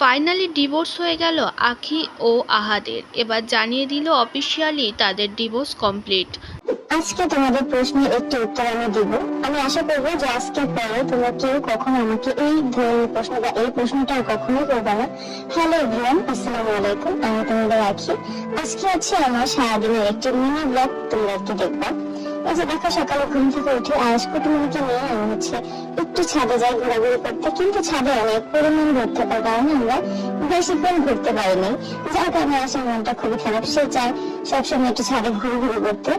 Finally divorce হয়ে গেল আখি ও আহাদের। এবার জানিয়ে দিল অফিসিয়ালি তাদের ডিভোর্স কমপ্লিট আজকে তোমাদের প্রশ্নের একটি উত্তর আমি দিব। আমি আশা করব যে আজকে পরে তোমরা কেউ কখনো আমাকে এই ধরনের প্রশ্ন বা এই প্রশ্নটা কখনো করবে না। হ্যালো এভরিওয়ান আসসালামু আলাইকুম। আমি তোমাদের রাখি আজকে হচ্ছে আমার সারাদিনের একটি মিনি ব্লগ তোমরা একটু দেখবা। এই যে দেখো, সকালে ঘুম থেকে উঠে নিয়ে হচ্ছে, একটু ছাদে যাই ঘোরাঘুরি করতে, কিন্তু ছাদে অনেক পরিমাণ থাকার কারণে আমরা বেশিক্ষণ ঘুরতে পারিনি। যার কারণে আসার মনটা খুবই খারাপ। সে চায় সবসময় একটু ছাদে করতে।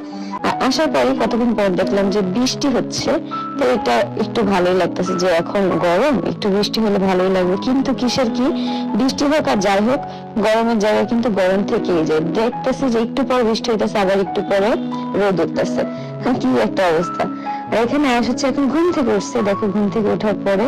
আসার পরে কতক্ষণ পর দেখলাম যে বৃষ্টি হচ্ছে, তো এটা একটু ভালোই লাগতেছে যে এখন গরম, একটু বৃষ্টি হলে ভালোই লাগবে। কিন্তু কিসের কি? বৃষ্টি হোক আর যাই হোক, গরমের জায়গায় কিন্তু গরম থেকেই যায়। দেখতেছি যে একটু পর বৃষ্টি হইতেছে, আবার একটু পরে রোদ উঠতেছে। কি একটা অবস্থা। এখানে আয়াস হচ্ছে এখন ঘুম থেকে উঠছে। দেখো, ঘুম থেকে ওঠার পরে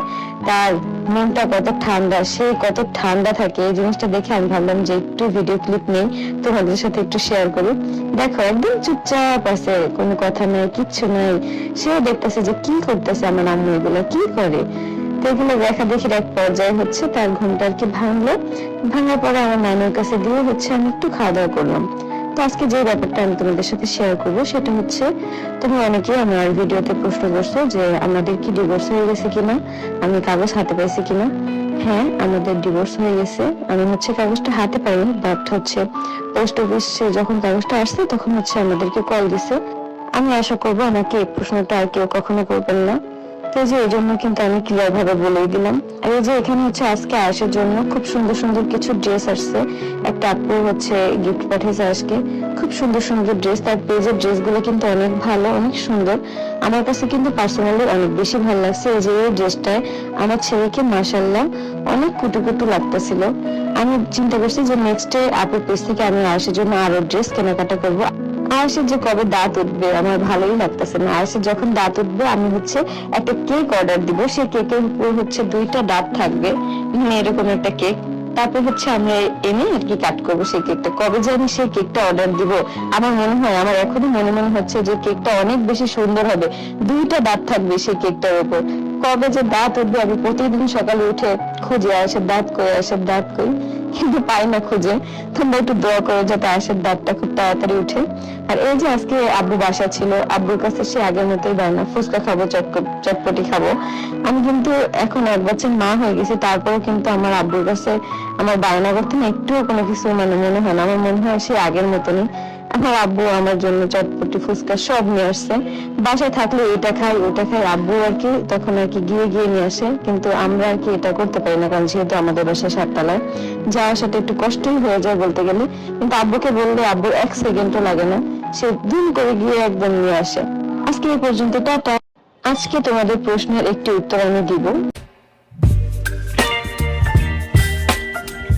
তার মনটা কত ঠান্ডা, সে কত ঠান্ডা থাকে। এই জিনিসটা দেখে আমি ভাবলাম যে একটু ভিডিও ক্লিপ নেই, তোমাদের সাথে একটু শেয়ার করি দেখো, একদম চুপচাপ আছে, কোনো কথা নাই, কিচ্ছু নাই। সেও দেখতেছে যে কি করতেছে আমার আম্মু এগুলো, কি করে? এগুলো দেখা দেখির এক পর্যায়ে হচ্ছে, তার ঘুমটা আর কি ভাঙলো। ভাঙার পরে আমার নানুর কাছে দিয়ে হচ্ছে আমি একটু খাওয়া দাওয়া করলাম। তো আজকে যে ব্যাপারটা আমি তোমাদের সাথে শেয়ার করব, সেটা হচ্ছে তুমি অনেকেই আমার ভিডিওতে প্রশ্ন করছ যে আমাদের কি ডিভোর্স হয়ে গেছে কিনা, আমি কাগজ হাতে পাইছি কিনা। হ্যাঁ আমাদের ডিভোর্স হয়ে গেছে। আমি হচ্ছে কাগজটা হাতে পাইনি বাট হচ্ছে পোস্ট অফিসে যখন কাগজটা আসছে, তখন হচ্ছে আমাদেরকে কল দিছে। আমি আশা করব আমাকে এই প্রশ্নটা আর কেউ কখনো করবেন না। তো যে, এই জন্য কিন্তু আমি ক্লিয়ার ভাবে বলেই দিলাম। আর এই যে, এখানে হচ্ছে আজকে জন্য খুব সুন্দর সুন্দর কিছু ড্রেস আসছে। একটা আপু হচ্ছে গিফট পাঠিয়েছে আজকে খুব সুন্দর সুন্দর ড্রেস তার পেজের ড্রেসগুলো কিন্তু অনেক ভালো, অনেক সুন্দর। আমার কাছে কিন্তু পার্সোনালি অনেক বেশি ভালো লাগছে এই যে, এই ড্রেসটায় আমার ছেলেকে মাসাল্লাহ অনেক কুটু কুটু লাগতেছিল। আমি চিন্তা করছি যে নেক্সট ডে আপুর পেজ থেকে আমি আসার জন্য আরও ড্রেস কেনাকাটা করব। আয়েসের যে কবে দাঁত উঠবে, আমার ভালোই লাগতেছে না। আয়েসের যখন দাঁত উঠবে, আমি হচ্ছে একটা কেক অর্ডার দিব। সেই কেকের উপর হচ্ছে দুইটা দাঁত থাকবে মানে এরকম একটা কেক তারপর হচ্ছে আমরা এনে আর কি কাট করব সেই কেকটা কবে যে আমি সেই কেকটা অর্ডার দিব, আমার মনে হয়, আমার এখনও মনে মনে হচ্ছে যে কেকটা অনেক বেশি সুন্দর হবে। দুইটা দাঁত থাকবে সেই কেকটার উপর। কবে যে দাঁত উঠবে, আমি প্রতিদিন সকালে উঠে খুঁজে আসে দাঁত কই আসে দাঁত কই। কিন্তু পাই না খুঁজে। তোমরা একটু দোয়া করো যাতে আয়েশের দাঁতটা খুব তাড়াতাড়ি উঠে। আর এই যে আজকে আব্বু বাসা ছিল, আব্বুর কাছে সে আগের মতোই বায়না ফুচকা খাব চটপটি খাব। আমি কিন্তু এখন এক বছর মা হয়ে গেছি, তারপরেও কিন্তু আমার আব্বুর কাছে আমার বায়না করতে না, একটুও কোনো কিছু মানে মনে হয় না। আমার মনে হয় সে আগের মতনই আমার আব্বু আমার জন্য চটপটি ফুচকা সব নিয়ে আসছে। বাসায় থাকলে এটা খাই, ওটা খাই, আব্বু আর কি তখন আর কি গিয়ে গিয়ে নিয়ে আসে। কিন্তু আমরা আর কি এটা করতে পারি না, কারণ যেহেতু আমাদের বাসা সাততলায়। যাওয়া আসাটা একটু কষ্টই হয়ে যায় বলতে গেলে। কিন্তু আব্বুকে বললে আব্বুর এক সেকেন্ডও লাগে না। সে দিন করে গিয়ে একদম নিয়ে আসে। আজকে এই পর্যন্ত টাটা। আজকে তোমাদের প্রশ্নের একটি উত্তর আমি দিব।